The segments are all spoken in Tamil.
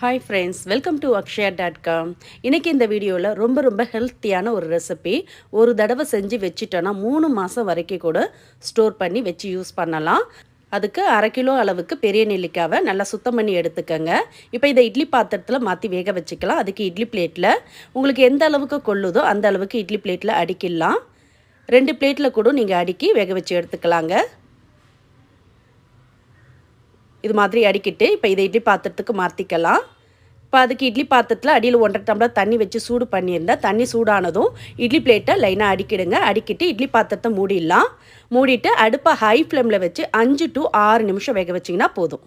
Hi friends welcome to Akshaya dot com இன்றைக்கி இந்த வீடியோவில் ரொம்ப ரொம்ப ஹெல்த்தியான ஒரு ரெசிபி ஒரு தடவை செஞ்சு வச்சுட்டோன்னா மூணு மாதம் வரைக்கும் கூட ஸ்டோர் பண்ணி வச்சு யூஸ் பண்ணலாம். அதுக்கு அரை கிலோ அளவுக்கு பெரிய நெல்லிக்காவை நல்லா சுத்தம் பண்ணி எடுத்துக்கோங்க. இப்போ இதை இட்லி பாத்திரத்தில் மாற்றி வேக வச்சுக்கலாம். அதுக்கு இட்லி பிளேட்டில் உங்களுக்கு எந்த அளவுக்கு கொள்ளுதோ அந்த அளவுக்கு இட்லி பிளேட்டில் அடிக்கலாம் ரெண்டு பிளேட்டில் கூட நீங்கள் அடுக்கி வேக வச்சு எடுத்துக்கலாங்க. இது மாதிரி அடிக்கிட்டு இப்போ இதை இட்லி பாத்திரத்துக்கு மாற்றிக்கலாம் இப்போ அதுக்கு இட்லி பாத்திரத்தில் அடியில் ஒன்றரை டம்ளர் தண்ணி வச்சு சூடு பண்ணியிருந்தேன் தண்ணி சூடானதும் இட்லி பிளேட்டை லைனாக அடிக்கிடுங்க. அடிக்கிட்டு இட்லி பாத்திரத்தை மூடிடலாம். மூடிட்டு அடுப்பை ஹை ஃப்ளேமில் வச்சு அஞ்சு டு ஆறு நிமிஷம் வேக வச்சிங்கன்னா போதும்.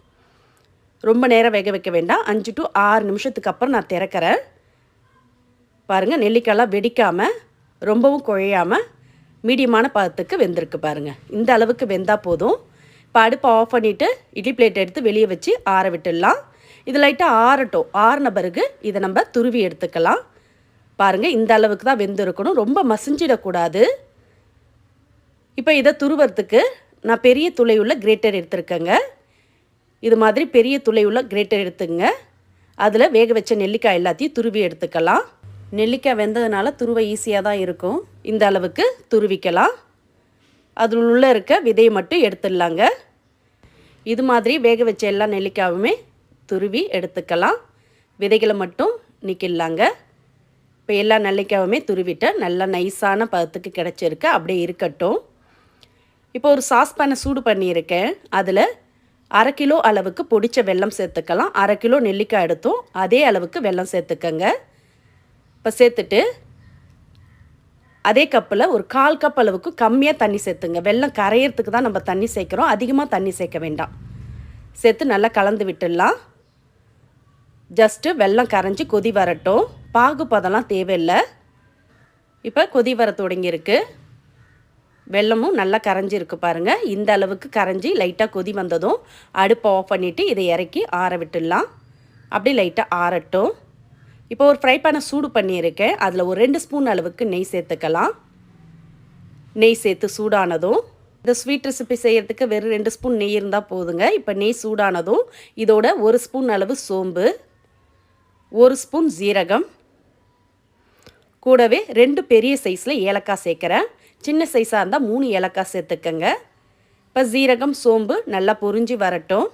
ரொம்ப நேரம் வேக வைக்க வேண்டாம். அஞ்சு டு ஆறு நிமிஷத்துக்கு அப்புறம் நான் திறக்கிறேன். பாருங்கள் நெல்லிக்காயெலாம் வெடிக்காமல் ரொம்பவும் குழையாமல் மீடியமான பதத்துக்கு வெந்திருக்கு பாருங்கள் இந்த அளவுக்கு வெந்தால் போதும். இப்போ அடுப்பை ஆஃப் பண்ணிவிட்டு இட்லி பிளேட் எடுத்து வெளியே வச்சு ஆற விட்டுடலாம். இது லைட்டாக ஆறட்டும். ஆறின பிறகு இதை நம்ம துருவி எடுத்துக்கலாம். பாருங்கள் இந்த அளவுக்கு தான் வெந்திருக்கணும். ரொம்ப மசிஞ்சிடக்கூடாது. இப்போ இதை துருவறதுக்கு நான் பெரிய துளையுள்ள கிரேட்டர் எடுத்துருக்கேங்க. இது மாதிரி பெரிய துளையுள்ள கிரேட்டர் எடுத்துங்க. அதில் வேக வச்ச நெல்லிக்காய் எல்லாத்தையும் துருவி எடுத்துக்கலாம். நெல்லிக்காய் வெந்ததுனால துருவை ஈஸியாக தான் இருக்கும். இந்த அளவுக்கு துருவிக்கலாம். அதில் உள்ளே இருக்க விதையை மட்டும் எடுத்துடலாங்க. இது மாதிரி வேக வச்ச எல்லா நெல்லிக்காயுமே துருவி எடுத்துக்கலாம். விதைகளை மட்டும் நிற்கிடலாங்க இப்போ எல்லா நெல்லிக்காயுமே துருவிட்டு நல்லா நைஸான பதத்துக்கு கிடச்சிருக்கு. அப்படியே இருக்கட்டும். இப்போ ஒரு சாஸ்பேனை சூடு பண்ணியிருக்கேன். அதில் அரை கிலோ அளவுக்கு பொடித்த வெல்லம் சேர்த்துக்கலாம். அரை கிலோ நெல்லிக்காய் எடுத்தும். அதே அளவுக்கு வெல்லம் சேர்த்துக்கங்க. இப்போ சேர்த்துட்டு அதே கப்பில் ஒரு கால் கப் அளவுக்கு கம்மியாக தண்ணி சேர்த்துங்க. வெள்ளம் கரையிறதுக்கு தான் நம்ம தண்ணி சேர்க்குறோம். அதிகமாக தண்ணி சேர்க்க வேண்டாம். சேர்த்து நல்லா கலந்து விட்டுடலாம். ஜஸ்ட்டு வெள்ளம் கரைஞ்சி கொதி வரட்டும். பாகுபதம்லாம் தேவையில்லை. இப்போ கொதி வர தொடங்கியிருக்கு. வெள்ளமும் நல்லா கரைஞ்சிருக்கு பாருங்கள் இந்த அளவுக்கு கரைஞ்சி லைட்டாக கொதி வந்ததும் அடுப்பை ஆஃப் பண்ணிவிட்டு இதை இறக்கி ஆற விட்டுடலாம். அப்படி லைட்டாக ஆறட்டும். இப்போ ஒரு ஃப்ரை பேனை சூடு பண்ணியிருக்கேன். அதில் ஒரு ரெண்டு ஸ்பூன் அளவுக்கு நெய் சேர்த்துக்கலாம். நெய் சேர்த்து சூடானதும் இந்த ஸ்வீட் ரெசிபி செய்கிறதுக்கு வெறும் ரெண்டு ஸ்பூன் நெய் இருந்தால் போதுங்க. இப்போ நெய் சூடானதும் இதோட ஒரு ஸ்பூன் அளவு சோம்பு ஒரு ஸ்பூன் ஜீரகம் கூடவே ரெண்டு பெரிய சைஸில் ஏலக்காய் சேர்க்குறேன். சின்ன சைஸாக இருந்தால் மூணு ஏலக்காய் சேர்த்துக்கங்க. இப்போ ஜீரகம் சோம்பு நல்லா பொரிஞ்சு வரட்டும்.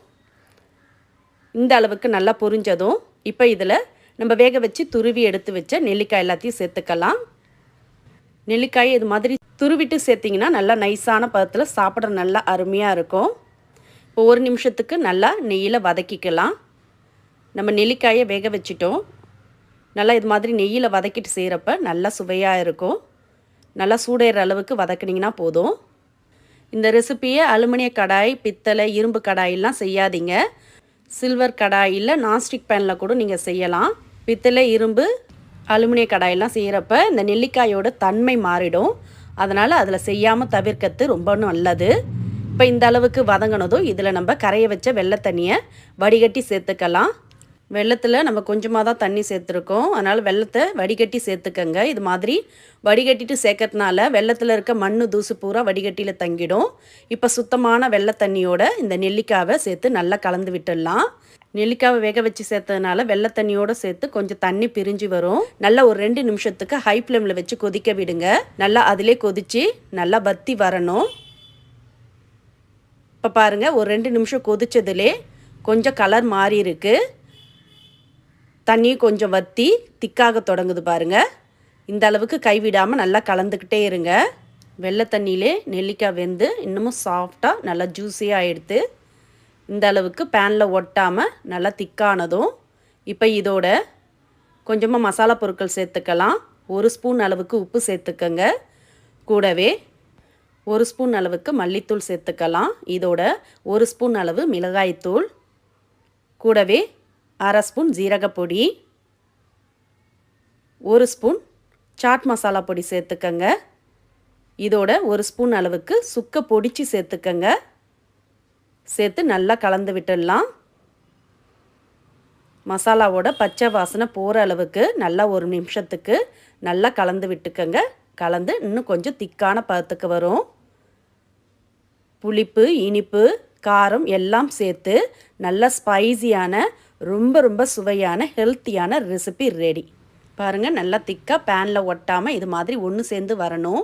இந்த அளவுக்கு நல்லா பொரிஞ்சதும் இப்போ இதில் நம்ம வேக வச்சு துருவி எடுத்து வச்ச நெல்லிக்காய் எல்லாத்தையும் சேர்த்துக்கலாம். நெல்லிக்காய் இது மாதிரி துருவிட்டு சேர்த்திங்கன்னா நல்லா நைஸான பதத்தில் சாப்பிட நல்லா அருமையாக இருக்கும். இப்போ ஒரு நிமிஷத்துக்கு நல்லா நெய்யில் வதக்கிக்கலாம். நம்ம நெல்லிக்காயை வேக வச்சிட்டோம். நல்லா இது மாதிரி நெய்யில் வதக்கிட்டு செய்கிறப்ப நல்லா சுவையாக இருக்கும். நல்லா சூடேற அளவுக்கு வதக்குனிங்கன்னா போதும். இந்த ரெசிப்பியை அலுமினிய கடாய் பித்தளை இரும்பு கடாயெல்லாம் செய்யாதீங்க. சில்வர் கடாயில் நான்ஸ்டிக் பேனில் கூட நீங்கள் செய்யலாம். பித்தளை இரும்பு அலுமினிய கடாயெல்லாம் செய்கிறப்ப இந்த நெல்லிக்காயோட தன்மை மாறிடும். அதனால் அதில் செய்யாமல் தவிர்க்கிறது ரொம்ப நல்லது. இப்போ இந்த அளவுக்கு வதங்கினதும் இதில் நம்ம கரைய வச்ச வெள்ளை தண்ணியை வடிகட்டி சேர்த்துக்கலாம். வெள்ளத்தில் நம்ம கொஞ்சமாக தான் தண்ணி சேர்த்துருக்கோம். அதனால் வெள்ளத்தை வடிகட்டி சேர்த்துக்கங்க. இது மாதிரி வடிகட்டிட்டு சேர்க்கறதுனால வெள்ளத்தில் இருக்க மண் தூசு பூரா வடிகட்டியில் தங்கிடும். இப்போ சுத்தமான வெள்ளை தண்ணியோட இந்த நெல்லிக்காவை சேர்த்து நல்லா கலந்து விட்டுடலாம். நெல்லிக்காவை வேக வச்சு சேர்த்ததுனால வெள்ளை தண்ணியோடு சேர்த்து கொஞ்சம் தண்ணி பிரிஞ்சு வரும். நல்லா ஒரு ரெண்டு நிமிஷத்துக்கு ஹை ஃப்ளேமில் வச்சு கொதிக்க விடுங்க. நல்லா அதிலே கொதித்து நல்லா வத்தி வரணும். இப்போ பாருங்கள் ஒரு ரெண்டு நிமிஷம் கொதிச்சதுலே கொஞ்சம் கலர் மாறி இருக்குது தண்ணி கொஞ்சம் வற்றி திக்காக தொடங்குது பாருங்கள் இந்த அளவுக்கு கைவிடாமல் நல்லா கலந்துக்கிட்டே இருங்க. வெள்ளை தண்ணியிலே நெல்லிக்காய் வெந்து இன்னமும் சாஃப்டாக நல்லா ஜூஸியாக எடுத்து இந்த அளவுக்கு பேனில் ஒட்டாமல் நல்லா திக்கானதும் இப்போ இதோட கொஞ்சமாக மசாலா பொருட்கள் சேர்த்துக்கலாம். ஒரு ஸ்பூன் அளவுக்கு உப்பு சேர்த்துக்கங்க. கூடவே ஒரு ஸ்பூன் அளவுக்கு மல்லித்தூள் சேர்த்துக்கலாம். இதோட ஒரு ஸ்பூன் அளவு மிளகாய்த்தூள். கூடவே அரை ஸ்பூன் ஜீரகப்பொடி ஒரு ஸ்பூன் சாட் மசாலா பொடி சேர்த்துக்கங்க. இதோட ஒரு ஸ்பூன் அளவுக்கு சுக்க பொடிச்சு சேர்த்துக்கங்க. சேர்த்து நல்லா கலந்து விட்டுடலாம். மசாலாவோட பச்சை வாசனை போகிற அளவுக்கு நல்லா ஒரு நிமிஷத்துக்கு நல்லா கலந்து விட்டுக்கங்க. கலந்து இன்னும் கொஞ்சம் திக்கான பதத்துக்கு வரும். புளிப்பு இனிப்பு காரம் எல்லாம் சேர்த்து நல்ல ஸ்பைஸியான ரொம்ப ரொம்ப சுவையான ஹெல்த்தியான ரெசிபி ரெடி பாருங்கள் நல்லா திக்காக பேனில் ஒட்டாமல் இது மாதிரி ஒன்று சேர்ந்து வரணும்.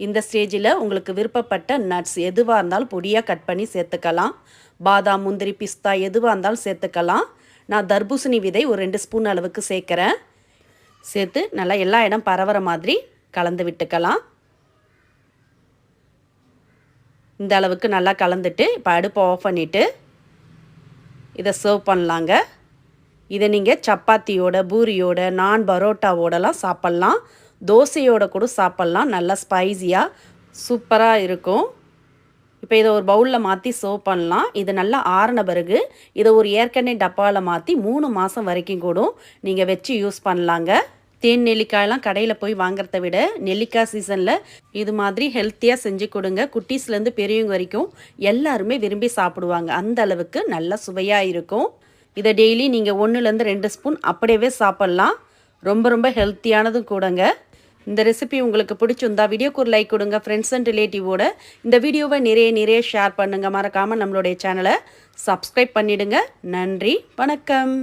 இந்த ஸ்டேஜில் உங்களுக்கு விருப்பப்பட்ட நட்ஸ் எதுவாக இருந்தாலும் பொடியாக கட் பண்ணி சேர்த்துக்கலாம். பாதாம் முந்திரி பிஸ்தா எதுவாக இருந்தாலும் சேர்த்துக்கலாம். நான் தர்பூசணி விதை ஒரு ரெண்டு ஸ்பூன் அளவுக்கு சேர்க்குறேன். சேர்த்து நல்லா எல்லா இடம் பரவுற மாதிரி கலந்து விட்டுக்கலாம். இந்த அளவுக்கு நல்லா கலந்துட்டு இப்போ அடுப்பை ஆஃப் பண்ணிவிட்டு இதை சர்வ் பண்ணலாங்க. இதை நீங்கள் சப்பாத்தியோட பூரியோட நான் பரோட்டாவோடலாம் சாப்பிட்லாம். தோசையோட கூட சாப்பிட்லாம். நல்லா ஸ்பைஸியாக சூப்பராக இருக்கும். இப்போ இதை ஒரு பவுலில் மாற்றி சர்வ் பண்ணலாம். இது நல்லா ஆறின பிறகு இதை ஒரு ஏற்கனவே டப்பாவில் மாற்றி மூணு மாதம் வரைக்கும் கூட நீங்கள் வச்சு யூஸ் பண்ணலாங்க. தேன் நெல்லிக்காயெல்லாம் கடையில் போய் வாங்குறத விட நெல்லிக்காய் சீசனில் இது மாதிரி ஹெல்த்தியாக செஞ்சு கொடுங்க. குட்டீஸ்லேருந்து பெரியவங்க வரைக்கும் எல்லாருமே விரும்பி சாப்பிடுவாங்க. அந்த அளவுக்கு நல்லா சுவையாக இருக்கும். இதை டெய்லி நீங்கள் ஒன்றுலேருந்து ரெண்டு ஸ்பூன் அப்படியே சாப்பிட்லாம். ரொம்ப ரொம்ப ஹெல்த்தியானதும் கூடங்க. இந்த ரெசிபி உங்களுக்கு பிடிச்சிருந்தா வீடியோக்கு ஒரு லைக் கொடுங்க ஃப்ரெண்ட்ஸ் அண்ட் ரிலேட்டிவோட இந்த வீடியோவை நிறைய நிறைய ஷேர் பண்ணுங்கள் மறக்காமல் நம்மளுடைய சேனலை சப்ஸ்கிரைப் பண்ணிவிடுங்க நன்றி வணக்கம்.